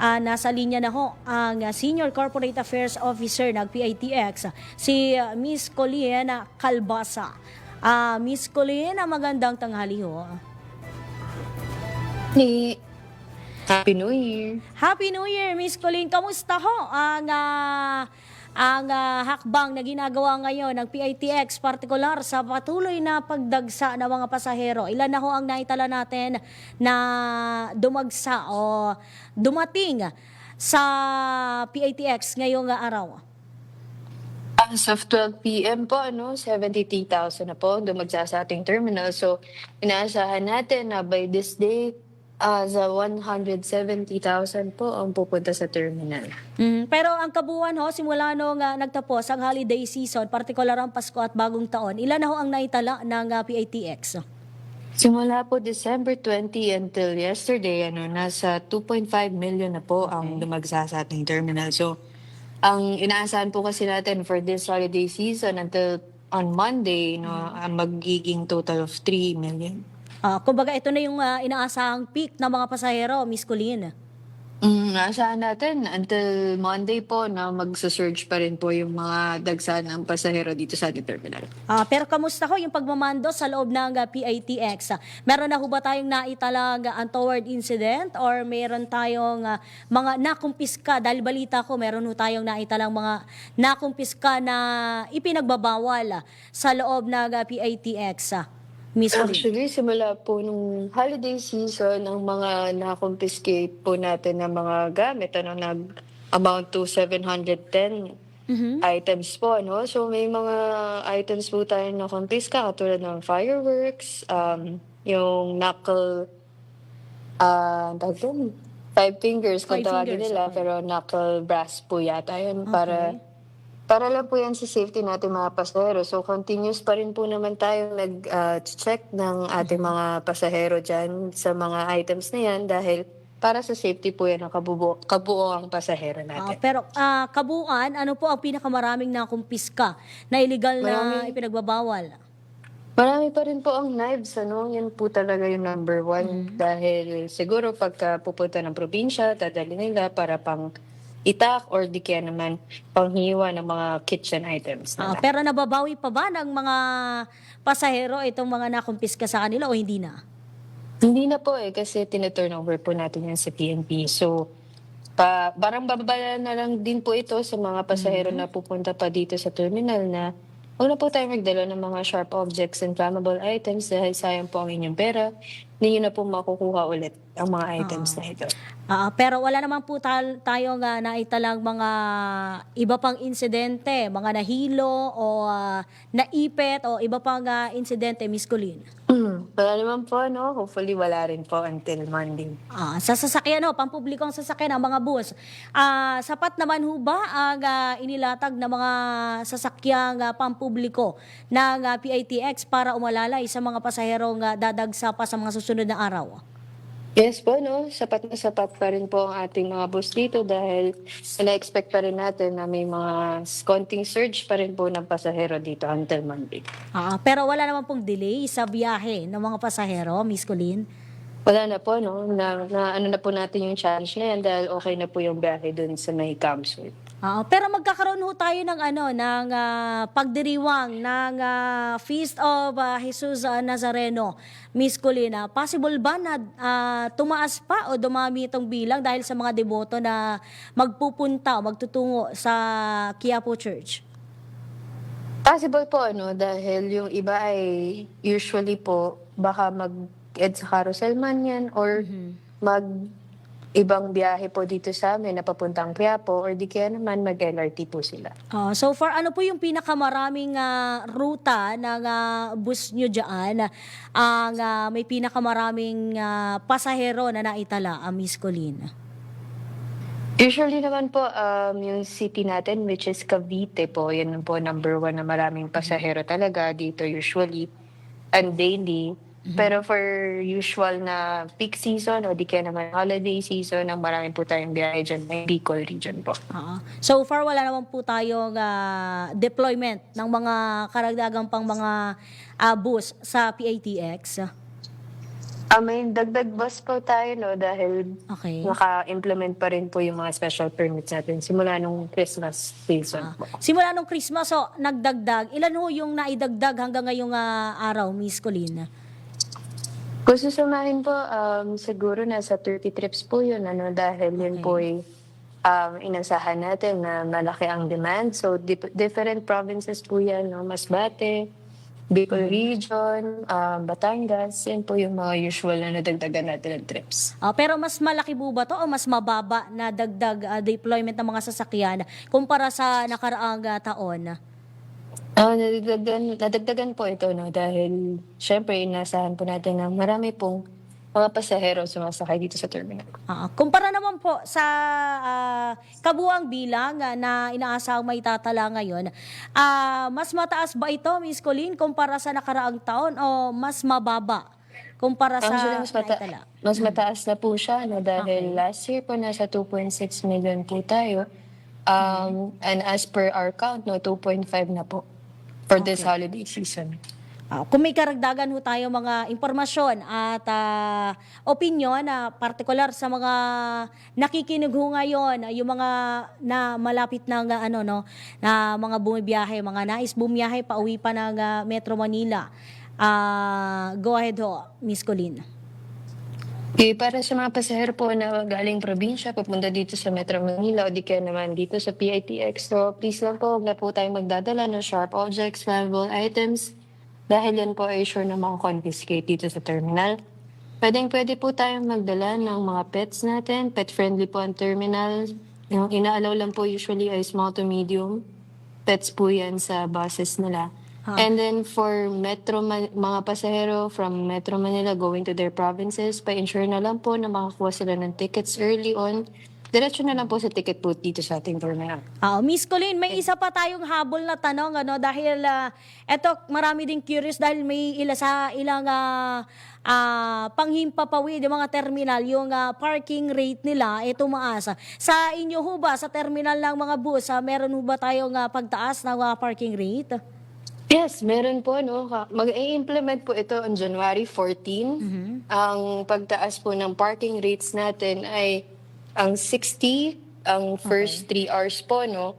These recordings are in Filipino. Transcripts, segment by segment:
Ah, nasa linya na ho ang Senior Corporate Affairs Officer ng PITX, si ah, Miss Colleen Calbasa. Ah, Miss Colleen, ah, magandang tanghali ho. Ni Happy New Year. Happy New Year, Miss Colleen. Kamusta ho ang ah, ang ah, hakbang na ginagawa ngayon ng PITX, partikular sa patuloy na pagdagsa ng mga pasahero? Ilan na ho ang naitala natin na dumagsa o dumating sa PITX ngayong araw? As of 12 p.m. po, ano, 73,000 na po dumagsa sa ating terminal. So, inaasahan natin na by this day, ah, sa 170,000 po ang pupunta sa terminal. Mhm. Pero ang kabuuan ho, simula nung ah, nagtapos ang holiday season, partikular ang Pasko at Bagong Taon, ilan na ho ang naitala ng ah, PITX? Simula po December 20 until yesterday, ano, nasa 2.5 million na po ang dumagsa sa ating terminal. So, ang inaasahan po kasi natin for this holiday season until on Monday, no, ang magiging total of 3 million. Ah, kumbaga ito na yung ah, inaasahang peak ng mga pasahero, Miss Colleen. Mm, asahan natin until Monday po na magsa-surge pa rin po yung mga dagsa ng pasahero dito sa ating terminal. Ah, pero kamusta ho yung pagmamando sa loob ng ah, PITX? Meron na ho ba tayong naitalang ah, untoward incident or meron tayong ah, mga nakumpiska? Dahil balita ko, meron ho tayong naitalang mga nakumpiska na ipinagbabawal ah, sa loob ng ah, PITX. Miss Colleen. Actually, simula po nung holiday season, ang mga na-confiscate po natin ng mga gamit, ano, nag-amount to 710 Mhm. items po, ano? So, may mga items po tayo na confisca, katulad ng fireworks, um, yung knuckle, ah, tawag doon, five fingers kung Five tawagin fingers, nila, okay. pero knuckle brass po yata yun para para lang po yan sa safety natin mga pasahero. So, continuous pa rin po naman tayo nag-check ng ating mga pasahero dyan sa mga items na yan dahil para sa safety po yan ang kabubo, kabuo ang pasahero Ah, natin. pero ah, kabuuan, ano po ang pinakamaraming nakumpiska na illegal na Marami. ipinagbabawal? Marami pa rin po ang knives, ano? Yan po talaga yung number one. Dahil siguro pagka pupunta ng probinsya, dadali nila para pang itak or di kaya naman panghiwa ng mga kitchen items Ah, nila. pero nababawi pa ba ng mga pasahero itong mga nakumpiska sa kanila o hindi na? Hindi na po eh, kasi tineturnover po natin yan sa PNP. So, pa, parang babala na lang din po ito sa mga pasahero na pupunta pa dito sa terminal na huwag na po tayo magdala ng mga sharp objects and flammable items dahil sayang po ang inyong pera. Hindi nyo na po makukuha ulit ang mga items na ito. Ah, pero wala naman po tal- tayong uh, naitalang mga iba pang insidente, mga nahilo o ah, naipit o iba pang ah, insidente, Miss Colleen. Mm, wala naman po, no? Hopefully wala rin po until Monday. Ah, sa sasakyan, no, pampublikong sasakyan ng mga bus. Ah, sapat naman ho ba ang ah, inilatag ng mga sasakyang ah, pampubliko ng ah, PITX para umalalay sa mga pasaherong ah, dadagsa pa sa mga susunod na araw? Yes po, no? Sapat na sapat pa rin po ang ating mga bus dito dahil na-expect pa rin natin na may mga konting surge pa rin po ng pasahero dito until Monday. Ah, pero wala naman pong delay sa biyahe ng mga pasahero, Miss Colleen. Wala na po, no? Na, na ano na po natin yung challenge na yan dahil okay na po yung biyahe dun sa may Camswood. Ah, pero magkakaroon ho tayo ng ano ng ah, pagdiriwang ng ah, Feast of ah, Jesus ah, Nazareno, Miss Colina. Possible ba na ah, tumaas pa o dumami itong bilang dahil sa mga deboto na magpupunta o magtutungo sa Quiapo Church? Possible po, ano? Dahil yung iba ay usually po baka mag-ed sa carousel man yan or mag ibang biyahe po dito sa amin na papuntang Quiapo or di kaya naman mag-LRT po sila. Ah, so far, ano po yung pinakamaraming ah, ruta ng ah, bus nyo dyan? Ang ah, may pinakamaraming ah, pasahero na naitala, ah, Miss Colina? Usually naman po, um, yung city natin, which is Cavite po, yan po number one na maraming pasahero talaga dito usually and daily. Pero for usual na peak season o di kaya naman holiday season, ang marami po tayong biyahe dyan, may Bicol region po. Oo. So far, wala naman po tayong ah, deployment ng mga karagdagang pang mga ah, bus sa PATX. Ah, may dagdag bus po tayo, no, dahil Okay. naka-implement pa rin po yung mga special permits natin simula nung Christmas season po. Simula nung Christmas, so, nagdagdag. Ilan ho yung naidagdag hanggang ngayong ah, araw, Miss Colleen? Kung susumahin po, um, siguro nasa 30 trips po yun, ano, dahil yun Okay. po ay um, inasahan natin na malaki ang demand. So, dip- different provinces po yan, no? Masbate, Bicol Region, um, Batangas, yan po yung mga usual na nadagdagan natin ng trips. Ah, pero mas malaki po ba to o mas mababa na dagdag ah, deployment ng mga sasakyan kumpara sa nakaraang ah, taon? Ah, nadagdagan, nadagdagan po ito, no? Dahil, syempre, inasahan po natin na marami pong mga pasahero sumasakay dito sa terminal. Ah, kumpara naman po sa ah, kabuang bilang ah, na inaasahang may tatala ngayon, ah, mas mataas ba ito, Miss Colleen, kumpara sa nakaraang taon o mas mababa kumpara sa Actually, mas, mata- naitala? mas mataas na po siya, no? Dahil Okay. last year po nasa 2.6 million po tayo. Um, And as per our count, no, 2.5 na po for this holiday season. Ah, kung may karagdagan ho tayo mga impormasyon at ah, opinion na partikular sa mga nakikinig ho ngayon, ah, yung mga na malapit ng ah, ano no, na mga bumibiyahe, mga nais bumiyahe pauwi pa ng ah, Metro Manila. Ah, go ahead ho, Miss Colleen. Okay, para sa mga pasahero po na galing probinsya, papunta dito sa Metro Manila o di kaya naman dito sa PITX, so please lang po, huwag na po tayong magdadala ng sharp objects, flammable items, dahil yan po ay sure na confiscate dito sa terminal. Pwedeng pwede po tayong magdala ng mga pets natin, pet-friendly po ang terminal. Yung inaalaw lang po usually ay small to medium. Pets po yan sa buses nila. Ha. And then for Metro Man- mga pasahero from Metro Manila going to their provinces, pa-ensure na lang po na makakuha sila ng tickets early on. Diretso na lang po sa ticket booth dito sa ating terminal. Ah, Miss Colleen, may isa pa tayong habol na tanong ano dahil ah, eto marami ding curious dahil may ila sa ilang ah, ah, panghimpapawid yung mga terminal yung ah, parking rate nila ay tumaas. Sa inyo ho ba sa terminal ng mga bus, ah, meron ho ba tayong ah, pagtaas ng ah, parking rate? Yes, meron po. No? Mag-i-implement po ito on January 14. Ang pagtaas po ng parking rates natin ay ang 60, ang first 3 hours po. No?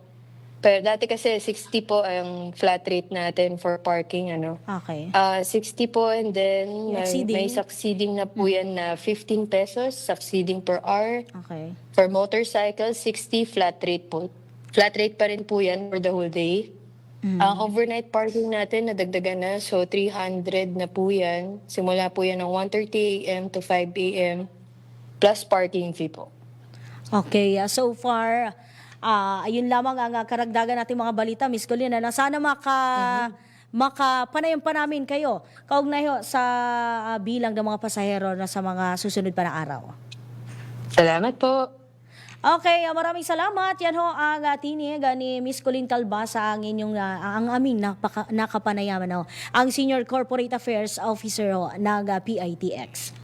Pero dati kasi 60 po ang flat rate natin for parking. Ano? Okay. Ah, 60 po and then may, may succeeding na po yan na 15 pesos succeeding per hour. Okay. For motorcycle, 60 flat rate po. Flat rate pa rin po yan for the whole day. Ang overnight parking natin, nadagdagan na. So, 300 na po yan. Simula po yan ng 1.30 a.m. to 5 a.m. Plus parking fee po. Okay, ah, so far, ah, ayun lamang ang ah, karagdagan nating mga balita, Miss Colleen, na sana maka, makapanayan pa namin kayo kaugnay ho sa ah, bilang ng mga pasahero na sa mga susunod pa na araw. Salamat po. Okay, ah, maraming salamat. Yan ho ang uh, tinig ah, ni Miss Colleen Calbasa ang inyong ah, ang aming napaka, nakapanayaman ho. Ang Senior Corporate Affairs Officer ho ng ah, PITX.